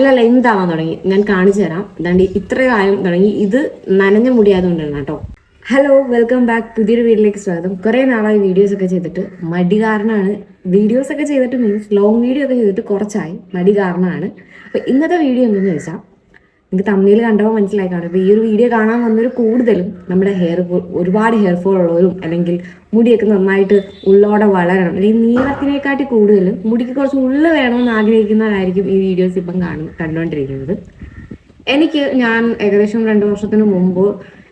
നല്ല ലെങ്ത് ആവാൻ തുടങ്ങി? ഞാൻ കാണിച്ചു തരാം. അതാണ്ട് ഇത്രയും കാലം തുടങ്ങി. ഇത് നനഞ്ഞ മുടിയായതുകൊണ്ടാണ് കേട്ടോ. ഹലോ വെൽക്കം ബാക്ക് പുതിയൊരു വീട്ടിലേക്ക് സ്വാഗതം. കുറേ നാളായി വീഡിയോസ് ഒക്കെ ചെയ്തിട്ട് മടി കാരണമാണ്. വീഡിയോസ് ഒക്കെ ചെയ്തിട്ട് മീൻസ് ലോങ് വീഡിയോ ഒക്കെ ചെയ്തിട്ട് കുറച്ചായി. മടി കാരണമാണ്. അപ്പോൾ ഇന്നത്തെ വീഡിയോ എന്തെന്ന് വെച്ചാൽ നിങ്ങൾക്ക് തമ്മിൽ കണ്ടപ്പോൾ മനസ്സിലായി കാണും. ഇപ്പോൾ ഈ ഒരു വീഡിയോ കാണാൻ വന്നൊരു കൂടുതലും നമ്മുടെ ഹെയർ ഒരുപാട് ഹെയർ ഫോൾ ഉള്ളവരും അല്ലെങ്കിൽ മുടിയൊക്കെ നന്നായിട്ട് ഉള്ളോടെ വളരണം. അല്ലെങ്കിൽ നീളത്തിനെക്കാട്ടി കൂടുതലും മുടിക്ക് കുറച്ച് ഉള്ളു വേണമെന്ന് ആഗ്രഹിക്കുന്നവരായിരിക്കും ഈ വീഡിയോസ് ഇപ്പം കാണും കണ്ടുകൊണ്ടിരിക്കുന്നത്. എനിക്ക് ഞാൻ ഏകദേശം രണ്ട് വർഷത്തിന് മുമ്പ്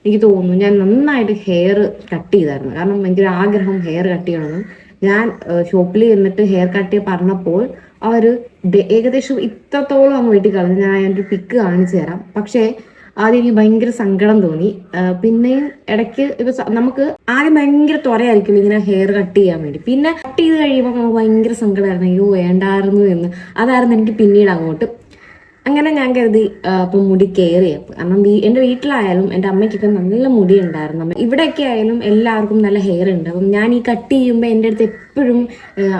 എനിക്ക് തോന്നുന്നു ഞാൻ നന്നായിട്ട് ഹെയർ കട്ട് ചെയ്തായിരുന്നു. കാരണം എനിക്കൊരു ആഗ്രഹം ഹെയർ കട്ട് ചെയ്യണമെന്ന്. ഞാൻ ഷോപ്പിൽ ചെന്നിട്ട് ഹെയർ കട്ട് ചെയ്യാൻ പറഞ്ഞപ്പോൾ ഒരു ഏകദേശം ഇത്രത്തോളം അങ്ങ് വെട്ടി കളഞ്ഞു ഞാൻ അതിന്റെ പിക്ക് കാണിച്ചു തരാം. പക്ഷേ ആദ്യം എനിക്ക് ഭയങ്കര സങ്കടം തോന്നി. ആ, പിന്നെയും ഇടയ്ക്ക് ഇപ്പൊ നമുക്ക് ആദ്യം ഭയങ്കര ത്വരയായിരിക്കും ഇങ്ങനെ ഹെയർ കട്ട് ചെയ്യാൻ വേണ്ടി. പിന്നെ കട്ട് ചെയ്ത് കഴിയുമ്പോൾ നമുക്ക് ഭയങ്കര സങ്കടമായിരുന്നു. അയ്യോ വേണ്ടായിരുന്നു എന്ന്. അതായിരുന്നു എനിക്ക് പിന്നീട് അങ്ങോട്ട് അങ്ങനെ ഞാൻ കരുതി ഇപ്പൊ മുടി കെയർ ചെയ്യാം കാരണം എന്റെ വീട്ടിലായാലും എന്റെ അമ്മയ്ക്കൊക്കെ നല്ല മുടി ഉണ്ടായിരുന്നു. ഇവിടെയൊക്കെ ആയാലും എല്ലാവർക്കും നല്ല ഹെയർ ഉണ്ട്. അപ്പം ഞാൻ ഈ കട്ട് ചെയ്യുമ്പോൾ എന്റെ അടുത്ത് എപ്പോഴും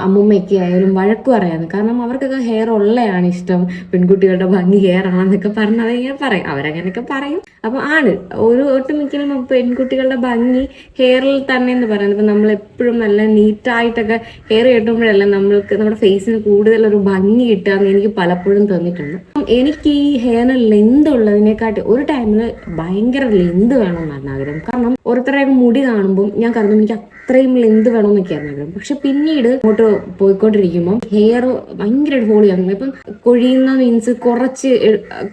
അമ്മൂമ്മയൊക്കെ ആയാലും വഴക്ക് പറയാന്ന് കാരണം അവർക്കൊക്കെ ഹെയർ ഉള്ളതാണ് ഇഷ്ടം. പെൺകുട്ടികളുടെ ഭംഗി ഹെയർ ആണെന്നൊക്കെ പറഞ്ഞ് അവരിങ്ങനെ പറയും. അവരങ്ങനെയൊക്കെ പറയും. അപ്പം ആണ്. ഒരു ഒട്ടുമിക്കലും പെൺകുട്ടികളുടെ ഭംഗി ഹെയറിൽ തന്നെ എന്ന് പറയുന്നത്. ഇപ്പം നമ്മൾ എപ്പോഴും നല്ല നീറ്റായിട്ടൊക്കെ ഹെയർ കെട്ടുമ്പോഴല്ല നമ്മൾക്ക് നമ്മുടെ ഫേസിന് കൂടുതൽ ഒരു ഭംഗി കിട്ടുക എന്ന് എനിക്ക് പലപ്പോഴും തോന്നിയിട്ടുണ്ട്. എനിക്ക് ഈ ഹെയറിന് ലെന്ത് ഉള്ളതിനെക്കാട്ടി ഒരു ടൈമിൽ ഭയങ്കര ലെന്ത് വേണമെന്നായിരുന്നു ആഗ്രഹം. കാരണം ഓരോരുത്തരെയൊക്കെ മുടി കാണുമ്പോൾ ഞാൻ കരുതും എനിക്ക് അത്രയും ലെന്ത് വേണമെന്നൊക്കെയായിരുന്നു ആഗ്രഹം. പക്ഷെ പിന്നീട് ഇങ്ങോട്ട് പോയിക്കൊണ്ടിരിക്കുമ്പോൾ ഹെയർ ഭയങ്കര ഫോളോ ചെയ്യാൻ ഇപ്പം കൊഴിയുന്ന മീൻസ് കുറച്ച്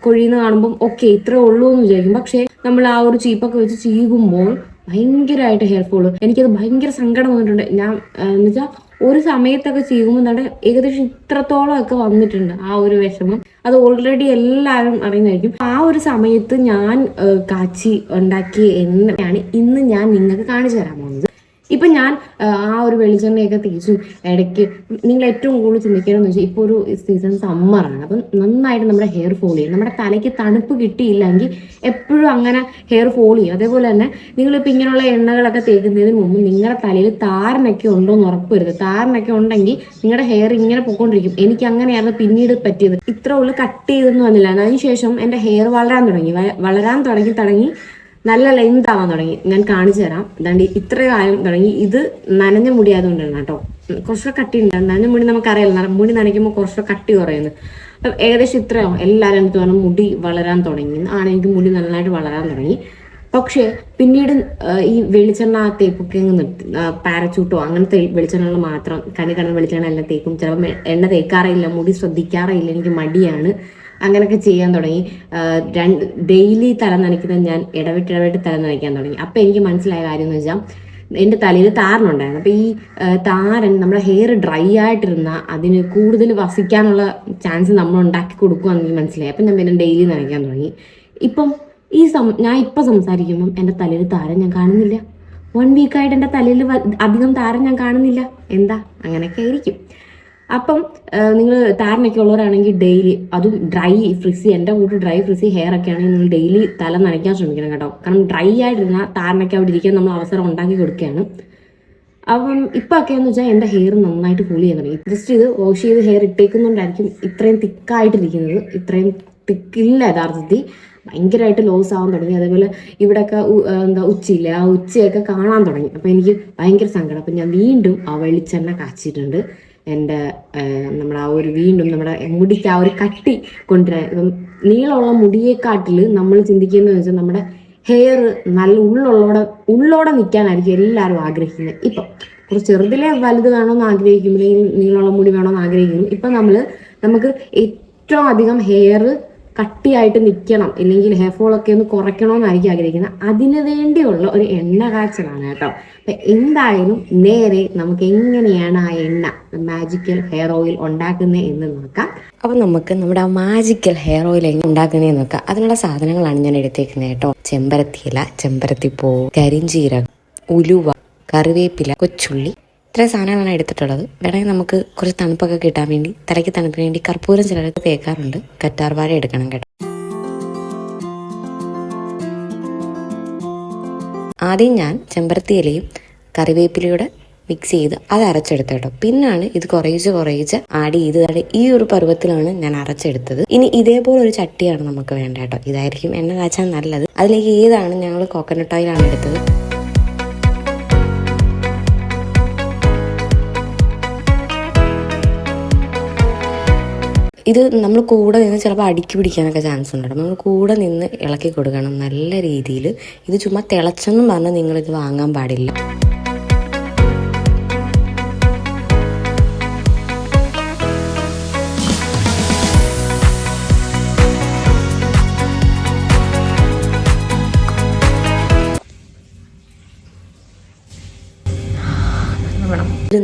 കൊഴിയുന്ന കാണുമ്പോൾ ഓക്കെ ഇത്രേ ഉള്ളൂ എന്ന് വിചാരിക്കും. പക്ഷേ നമ്മൾ ആ ഒരു ചീപ്പൊക്കെ വെച്ച് ചീകുമ്പോൾ ഭയങ്കരമായിട്ട് ഹെയർ ഫോൾ എനിക്കത് ഭയങ്കര സങ്കടം വന്നിട്ടുണ്ട്. ഞാൻ എന്ന് വെച്ചാൽ ഒരു സമയത്തൊക്കെ ചെയ്യുമ്പോൾ നമ്മുടെ ഏകദേശം ഇത്രത്തോളം ഒക്കെ വന്നിട്ടുണ്ട് ആ ഒരു വിഷമം. അത് ഓൾറെഡി എല്ലാവരും അറിയുന്നതായിരിക്കും. ആ ഒരു സമയത്ത് ഞാൻ കാച്ചി ഉണ്ടാക്കിയ എണ്ണയാണ് ഇന്ന് ഞാൻ നിങ്ങൾക്ക് കാണിച്ചു തരാൻ പോകുന്നത് ഇപ്പം ഞാൻ ആ, ഒരു വെളിച്ചെണ്ണയൊക്കെ തേച്ചും. ഇടയ്ക്ക് നിങ്ങൾ ഏറ്റവും കൂടുതൽ ചിന്തിക്കണമെന്ന് വെച്ചാൽ ഇപ്പോൾ ഒരു സീസൺ സമ്മറാണ് അപ്പം നന്നായിട്ട് നമ്മുടെ ഹെയർ ഫോൾ ചെയ്യും. നമ്മുടെ തലയ്ക്ക് തണുപ്പ് കിട്ടിയില്ലെങ്കിൽ എപ്പോഴും അങ്ങനെ ഹെയർ ഫോൾ ചെയ്യും. അതേപോലെ തന്നെ നിങ്ങളിപ്പോൾ ഇങ്ങനെയുള്ള എണ്ണകളൊക്കെ തേക്കുന്നതിന് മുമ്പ് നിങ്ങളുടെ തലയിൽ താരനൊക്കെ ഉണ്ടോ എന്ന് ഉറപ്പ് വരുത് താരനൊക്കെ ഉണ്ടെങ്കിൽ നിങ്ങളുടെ ഹെയർ ഇങ്ങനെ പൊക്കോണ്ടിരിക്കും. എനിക്ക് അങ്ങനെയായിരുന്നു പിന്നീട് പറ്റിയത്. ഇത്ര ഉള്ളു കട്ട് ചെയ്തെന്ന് വന്നില്ല അതിനുശേഷം എന്റെ ഹെയർ വളരാൻ തുടങ്ങി. വളരാൻ തുടങ്ങി തുടങ്ങി നല്ല ലെങ്ത് ആവാൻ തുടങ്ങി. ഞാൻ കാണിച്ചു തരാം. അതാണ്ട് ഇത്രയും തുടങ്ങി. ഇത് നനഞ്ഞ മുടി ആയതുകൊണ്ടാണ് കേട്ടോ. കുറച്ചൊക്കെ കട്ടി ഉണ്ടാകും നനഞ്ഞ മുടി നമുക്കറിയാലോ മുടി നനയ്ക്കുമ്പോൾ കുറച്ചുകൂടെ കട്ടി കുറയുന്നു. അപ്പം ഏകദേശം ഇത്രയോ എല്ലാവരും അടുത്ത് പറഞ്ഞു? മുടി വളരാൻ തുടങ്ങി. ആണ് എനിക്ക് മുടി നന്നായിട്ട് വളരാൻ തുടങ്ങി. പക്ഷേ പിന്നീട് ഈ വെളിച്ചെണ്ണ തേപ്പൊക്കെ അങ്ങ് നിർത്തി. പാരച്ചൂട്ടോ അങ്ങനത്തെ വെളിച്ചെണ്ണകൾ മാത്രം കണി കണ്ണ വെളിച്ചെണ്ണ എല്ലാം തേക്കും. ചിലപ്പോൾ എണ്ണ തേക്കാറില്ല മുടി ശ്രദ്ധിക്കാറില്ല എനിക്ക് മടിയാണ്. അങ്ങനെയൊക്കെ ചെയ്യാൻ തുടങ്ങി. രണ്ട് ഡെയിലി തല നനയ്ക്കുന്നത് ഞാൻ ഇടവിട്ട് ഇടവിട്ട് തല നനയ്ക്കാൻ തുടങ്ങി. അപ്പം എനിക്ക് മനസ്സിലായ കാര്യം എന്ന് വെച്ചാൽ എന്റെ തലയിൽ താരനുണ്ടായിരുന്നു അപ്പം ഈ താരൻ നമ്മുടെ ഹെയർ ഡ്രൈ ആയിട്ടിരുന്ന അതിന് കൂടുതൽ വസിക്കാനുള്ള ചാൻസ് നമ്മൾ ഉണ്ടാക്കി കൊടുക്കുമെന്ന് എനിക്ക് മനസ്സിലായി. അപ്പം ഞാൻ പിന്നെ ഡെയിലി നനയ്ക്കാൻ തുടങ്ങി. ഇപ്പം ഈ സം ഞാൻ ഇപ്പം സംസാരിക്കുമ്പം എന്റെ തലയിൽ താരൻ ഞാൻ കാണുന്നില്ല. വൺ വീക്കായിട്ട് എന്റെ തലയിൽ അധികം താരം ഞാൻ കാണുന്നില്ല. എന്താ? അങ്ങനെയൊക്കെ ആയിരിക്കും. അപ്പം നിങ്ങൾ താരനൊക്കെ ഉള്ളവരാണെങ്കിൽ ഡെയിലി അതും ഡ്രൈ ഫ്രിസി എന്റെ കൂട്ട് ഡ്രൈ ഫ്രിസി ഹെയർ ഒക്കെ ആണെങ്കിൽ നിങ്ങൾ ഡെയിലി തല നനയ്ക്കാൻ ശ്രമിക്കണം കേട്ടോ. കാരണം ഡ്രൈ ആയിട്ടിരുന്നാൽ താരനൊക്കെ അവിടെ ഇരിക്കാൻ നമ്മൾ അവസരം ഉണ്ടാക്കി കൊടുക്കുകയാണ്. അപ്പം ഇപ്പം ഒക്കെ എന്ന് വെച്ചാൽ എന്റെ ഹെയർ നന്നായിട്ട് കൂളി ചെയ്യാൻ തുടങ്ങി. ജസ്റ്റ് ഇത് വാഷ് ചെയ്ത് ഹെയർ ഇട്ടേക്കുന്നുണ്ടായിരിക്കും ഇത്രയും തിക്കായിട്ടിരിക്കുന്നത്. ഇത്രയും തിക്കില്ല യഥാർത്ഥത്തിൽ. ഭയങ്കരമായിട്ട് ലോസ് ആവാൻ തുടങ്ങി. അതേപോലെ ഇവിടെയൊക്കെ എന്താ ഉച്ചയില്ല ആ ഉച്ചയൊക്കെ കാണാൻ തുടങ്ങി. അപ്പം എനിക്ക് ഭയങ്കര സങ്കടം. അപ്പം ഞാൻ വീണ്ടും ആ വെളിച്ചെണ്ണ കാച്ചിട്ടുണ്ട് എന്റെ നമ്മുടെ ആ ഒരു വീണ്ടും നമ്മുടെ മുടിക്ക് ആ ഒരു കട്ടി കൊണ്ടുവരാൻ ഇപ്പം നീളമുള്ള മുടിയെക്കാട്ടിൽ നമ്മൾ ചിന്തിക്കുന്നത് വെച്ചാൽ നമ്മുടെ ഹെയർ നല്ല ഉള്ളോടെ ഉള്ളോടെ നിൽക്കാനായിരിക്കും എല്ലാവരും ആഗ്രഹിക്കുന്നത്. ഇപ്പം കുറച്ച് ചെറുതിലെ വലുത് വേണമെന്ന് ആഗ്രഹിക്കുമ്പോഴേ നീളമുള്ള മുടി വേണമെന്ന് ആഗ്രഹിക്കുന്നു ഇപ്പം നമ്മൾ നമുക്ക് ഏറ്റവും അധികം ഹെയർ കട്ടിയായിട്ട് നിൽക്കണം ഇല്ലെങ്കിൽ ഹെയർ ഫോളൊക്കെ ഒന്ന് കുറയ്ക്കണമെന്നായിരിക്കും ആഗ്രഹിക്കുന്നത്. അതിനു വേണ്ടിയുള്ള ഒരു എണ്ണ കാച്ചലാണ് കേട്ടോ. അപ്പം എന്തായാലും നേരെ നമുക്ക് എങ്ങനെയാണ് ആ എണ്ണ മാജിക്കൽ ഹെയർ ഓയിൽ ഉണ്ടാക്കുന്നത് എന്ന് നോക്കാം. അപ്പം നമുക്ക് നമ്മുടെ ആ മാജിക്കൽ ഹെയർ ഓയിൽ എങ്ങനെ ഉണ്ടാക്കുന്നതെന്ന് നോക്കാം. അതിനുള്ള സാധനങ്ങളാണ് ഞാൻ എടുത്തേക്കുന്നത് കേട്ടോ. ചെമ്പരത്തിയില ചെമ്പരത്തിപ്പൂ കരിഞ്ചീരകം ഉലുവ കറിവേപ്പില കൊച്ചുള്ളി ഇത്രയും സാധനങ്ങളാണ് എടുത്തിട്ടുള്ളത്. വേണമെങ്കിൽ നമുക്ക് കുറച്ച് തണുപ്പൊക്കെ കിട്ടാൻ വേണ്ടി തലയ്ക്ക് തണുപ്പിന് വേണ്ടി കർപ്പൂരം ചിലർക്ക് തേക്കാറുണ്ട്. കറ്റാർവാഴ എടുക്കണം കേട്ടോ. ആദ്യം ഞാൻ ചെമ്പരത്തി ഇലയും കറിവേപ്പിലയുടെ മിക്സ് ചെയ്ത് അത് അരച്ചെടുത്ത കേട്ടോ. പിന്നാണ് ഇത് കുറേശ്ശെ കുറേശ്ശെ ആഡ് ചെയ്ത് ഈ ഒരു പരുവത്തിലാണ് ഞാൻ അരച്ചെടുത്തത്. ഇനി ഇതേപോലെ ഒരു ചട്ടിയാണ് നമുക്ക് വേണ്ട കേട്ടോ. ഇതായിരിക്കും എണ്ണ കാച്ചാൽ നല്ലത്. അതിലേക്ക് ഏതാണ് ഞങ്ങൾ കോക്കനട്ട് ഓയിലാണ് എടുത്തത്? ഇത് നമ്മൾ കൂടെ നിന്ന് ചിലപ്പോൾ അടുക്കി പിടിക്കാനൊക്കെ ചാൻസ് ഉണ്ട് നമ്മൾ കൂടെ നിന്ന് ഇളക്കി കൊടുക്കണം നല്ല രീതിയിൽ. ഇത് ചുമ്മാ തിളച്ചെന്നും പറഞ്ഞ് നിങ്ങളിത് വാങ്ങാൻ പാടില്ല.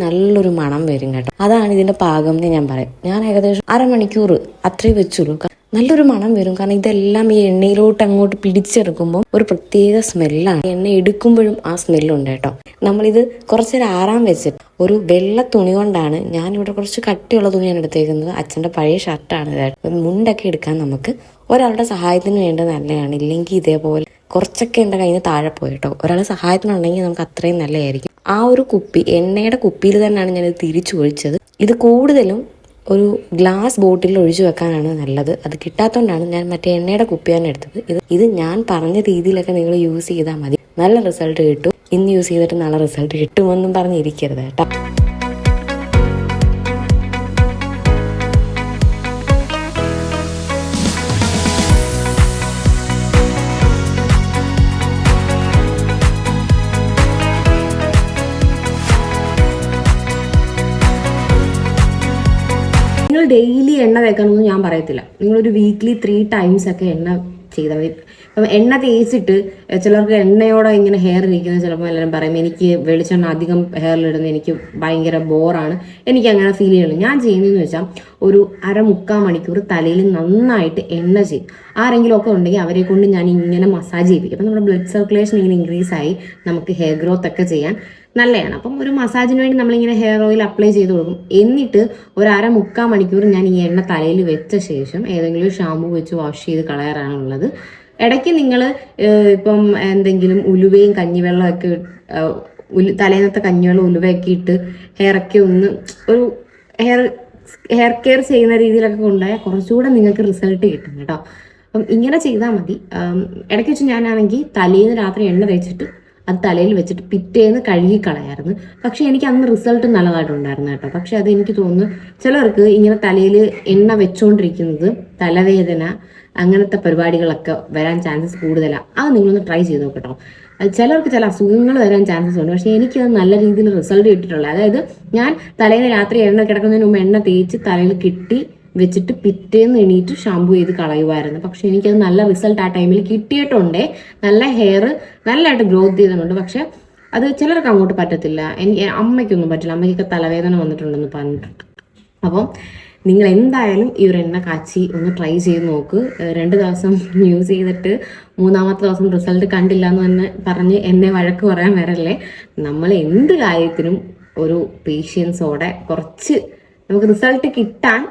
നല്ലൊരു മണം വരും കേട്ടോ. അതാണ് ഇതിന്റെ പാകം എന്ന് ഞാൻ പറയും. ഞാൻ ഏകദേശം അരമണിക്കൂർ അത്രേ വെച്ചുള്ളൂ. നല്ലൊരു മണം വരും. കാരണം ഇതെല്ലാം ഈ എണ്ണയിലോട്ട് അങ്ങോട്ട് പിടിച്ചെടുക്കുമ്പോൾ ഒരു പ്രത്യേക സ്മെല്ലാണ്. എണ്ണ എടുക്കുമ്പോഴും ആ സ്മെല്ലുണ്ട് കേട്ടോ. നമ്മളിത് കുറച്ചേരം ആറാൻ വെച്ചിട്ട് ഒരു വെള്ള തുണി കൊണ്ടാണ് ഞാൻ ഇവിടെ കുറച്ച് കട്ടിയുള്ള തുണിയാണ് എടുത്തേക്കുന്നത്. അച്ഛന്റെ പഴയ ഷർട്ടാണ് കേട്ടോ മുണ്ടൊക്കെ എടുക്കാൻ നമുക്ക് ഒരാളുടെ സഹായത്തിന് വേണ്ടത് നല്ലതാണ്. ഇല്ലെങ്കിൽ ഇതേപോലെ കുറച്ചൊക്കെ എന്റെ കയ്യിൽ നിന്ന് താഴെ പോയിട്ടോ. ഒരാൾ സഹായത്തിനുണ്ടെങ്കിൽ നമുക്ക് അത്രയും നല്ലതായിരിക്കും. ആ ഒരു കുപ്പി എണ്ണയുടെ കുപ്പിയിൽ തന്നെയാണ് ഞാനിത് തിരിച്ചു ഒഴിച്ചത്. ഇത് കൂടുതലും ഒരു ഗ്ലാസ് ബോട്ടിലിൽ ഒഴിച്ചു വെക്കാനാണ് നല്ലത്. അത് കിട്ടാത്തതുകൊണ്ടാണ് ഞാൻ മറ്റേ എണ്ണയുടെ കുപ്പിയാണ് എടുത്തത്. ഇത് ഇത് ഞാൻ പറഞ്ഞ രീതിയിലൊക്കെ നിങ്ങൾ യൂസ് ചെയ്താൽ മതി. നല്ല റിസൾട്ട് കിട്ടും. ഇന്ന് യൂസ് ചെയ്തിട്ട് നല്ല റിസൾട്ട് കിട്ടുമെന്നും പറഞ്ഞിരിക്കരുത് കേട്ടോ. ഡെയിലി എണ്ണ തേക്കണമെന്ന് ഞാൻ പറയത്തില്ല. നിങ്ങളൊരു വീക്ക്ലി ത്രീ ടൈംസ് ഒക്കെ എണ്ണ ചെയ്താൽ മതി. അപ്പം എണ്ണ തേച്ചിട്ട് ചിലർക്ക് എണ്ണയോടെ ഇങ്ങനെ ഹെയർ ഇരിക്കുന്നത് ചിലപ്പോൾ എല്ലാവരും പറയും എനിക്ക് വെളിച്ചെണ്ണ അധികം ഹെയറിലിടുന്ന എനിക്ക് ഭയങ്കര ബോറാണ് എനിക്ക് അങ്ങനെ ഫീൽ ചെയ്യണം ഞാൻ ചെയ്യുന്നതെന്ന് വെച്ചാൽ ഒരു അര മുക്കാൽ മണിക്കൂർ തലയിൽ നന്നായിട്ട് എണ്ണ ചെയ്യും. ആരെങ്കിലും ഒക്കെ ഉണ്ടെങ്കിൽ അവരെ കൊണ്ട് ഞാൻ ഇങ്ങനെ മസാജ് ചെയ്യിപ്പിക്കും. അപ്പം നമ്മുടെ ബ്ലഡ് സർക്കുലേഷൻ ഇങ്ങനെ ഇൻക്രീസ് ആയി നമുക്ക് ഹെയർ ഗ്രോത്ത് ഒക്കെ ചെയ്യാൻ നല്ലതാണ് അപ്പം ഒരു മസാജിന് വേണ്ടി നമ്മളിങ്ങനെ ഹെയർ ഓയിൽ അപ്ലൈ ചെയ്ത് കൊടുക്കും. എന്നിട്ട് ഒരു അര മുക്കാൽ മണിക്കൂർ ഞാൻ ഈ എണ്ണ തലയിൽ വെച്ച ശേഷം ഏതെങ്കിലും ഷാമ്പു വെച്ച് വാഷ് ചെയ്ത് കളയാറാണുള്ളത് ഇടയ്ക്ക് നിങ്ങൾ ഇപ്പം എന്തെങ്കിലും ഉലുവയും കഞ്ഞിവെള്ളമൊക്കെ ഉലു തലേന്നത്തെ കഞ്ഞിവെള്ളം ഉലുവയൊക്കെ ഇട്ട് ഹെയറൊക്കെ ഒന്ന് ഒരു ഹെയർ ഹെയർ കെയർ ചെയ്യുന്ന രീതിയിലൊക്കെ കൊണ്ടുപോയാൽ കുറച്ചുകൂടെ നിങ്ങൾക്ക് റിസൾട്ട് കിട്ടും കേട്ടോ. അപ്പം ഇങ്ങനെ ചെയ്താൽ മതി. ഇടയ്ക്ക് വെച്ച് ഞാനാണെങ്കിൽ തലേന്ന് രാത്രി എണ്ണ തേച്ചിട്ട് അത് തലയിൽ വെച്ചിട്ട് പിറ്റേന്ന് കഴുകി കളയായിരുന്നു പക്ഷെ എനിക്ക് അന്ന് റിസൾട്ട് നല്ലതായിട്ടുണ്ടായിരുന്നു കേട്ടോ. പക്ഷെ അത് എനിക്ക് തോന്നുന്നു ചിലർക്ക് ഇങ്ങനെ തലയിൽ എണ്ണ വെച്ചുകൊണ്ടിരിക്കുന്നത് തലവേദന അങ്ങനത്തെ പരിപാടികളൊക്കെ വരാൻ ചാൻസസ് കൂടുതലാണ് അത് നിങ്ങളൊന്ന് ട്രൈ ചെയ്ത് നോക്കട്ടോ. ചിലർക്ക് ചില അസുഖങ്ങൾ വരാൻ ചാൻസസ് ഉണ്ട്. പക്ഷേ എനിക്കത് നല്ല രീതിയിൽ റിസൾട്ട് കിട്ടിയിട്ടുള്ളത് അതായത് ഞാൻ തലേന്ന് രാത്രി എണ്ണ കിടക്കുന്നതിന് മുമ്പ് എണ്ണ തേച്ച് തലയിൽ കിട്ടി വെച്ചിട്ട് പിറ്റേന്ന് എണീറ്റ് ഷാമ്പു ചെയ്ത് കളയുമായിരുന്നു പക്ഷെ എനിക്കത് നല്ല റിസൾട്ട് ആ ടൈമിൽ കിട്ടിയിട്ടുണ്ടേ. നല്ല ഹെയർ നല്ലതായിട്ട് ഗ്രോത്ത് ചെയ്തിട്ടുണ്ട് പക്ഷെ അത് ചിലർക്ക് അങ്ങോട്ട് പറ്റത്തില്ല. എനിക്ക് അമ്മയ്ക്കൊന്നും പറ്റില്ല. അമ്മയ്ക്കൊക്കെ തലവേദന വന്നിട്ടുണ്ടെന്ന് പറഞ്ഞിട്ടുണ്ട് അപ്പം നിങ്ങൾ എന്തായാലും ഈ ഒരു എണ്ണ കാച്ചി ഒന്ന് ട്രൈ ചെയ്ത് നോക്ക്. രണ്ട് ദിവസം യൂസ് ചെയ്തിട്ട് മൂന്നാമത്തെ ദിവസം റിസൾട്ട് കണ്ടില്ല എന്ന് തന്നെ പറഞ്ഞ് എന്നെ വഴക്ക് പറയാൻ വരല്ലേ? നമ്മൾ എന്ത് കാര്യത്തിനും ഒരു പേഷ്യൻസോടെ കുറച്ച് നമുക്ക് റിസൾട്ട് കിട്ടാൻ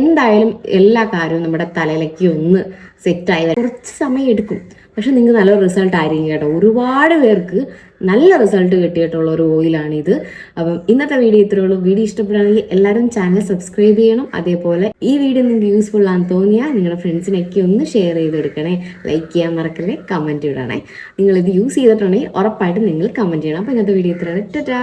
എന്തായാലും എല്ലാ കാര്യവും നമ്മുടെ തലയിലേക്ക് ഒന്ന് സെറ്റായി വരാൻ കുറച്ച് സമയം എടുക്കും. പക്ഷെ നിങ്ങൾക്ക് നല്ല റിസൾട്ട് ആയിരിക്കും കേട്ടോ. ഒരുപാട് പേർക്ക് നല്ല റിസൾട്ട് കിട്ടിയിട്ടുള്ള ഒരു ഓയിലാണിത്. അപ്പം ഇന്നത്തെ വീഡിയോ ഇത്രയേ ഉള്ളൂ. വീഡിയോ ഇഷ്ടപ്പെടുകയാണെങ്കിൽ എല്ലാവരും ചാനൽ സബ്സ്ക്രൈബ് ചെയ്യണം. അതേപോലെ ഈ വീഡിയോ നിങ്ങൾക്ക് യൂസ്ഫുൾ ആണെന്ന് തോന്നിയാൽ നിങ്ങളുടെ ഫ്രണ്ട്സിനൊക്കെ ഒന്ന് ഷെയർ ചെയ്ത് കൊടുക്കണേ ലൈക്ക് ചെയ്യാൻ മറക്കല്ലേ കമന്റ് ഇടണേ. നിങ്ങളിത് യൂസ് ചെയ്തിട്ടുണ്ടെങ്കിൽ ഉറപ്പായിട്ടും നിങ്ങൾ കമന്റ് ചെയ്യണം. അപ്പം ഇന്നത്തെ വീഡിയോ ഇത്രയാണ് ടാറ്റാ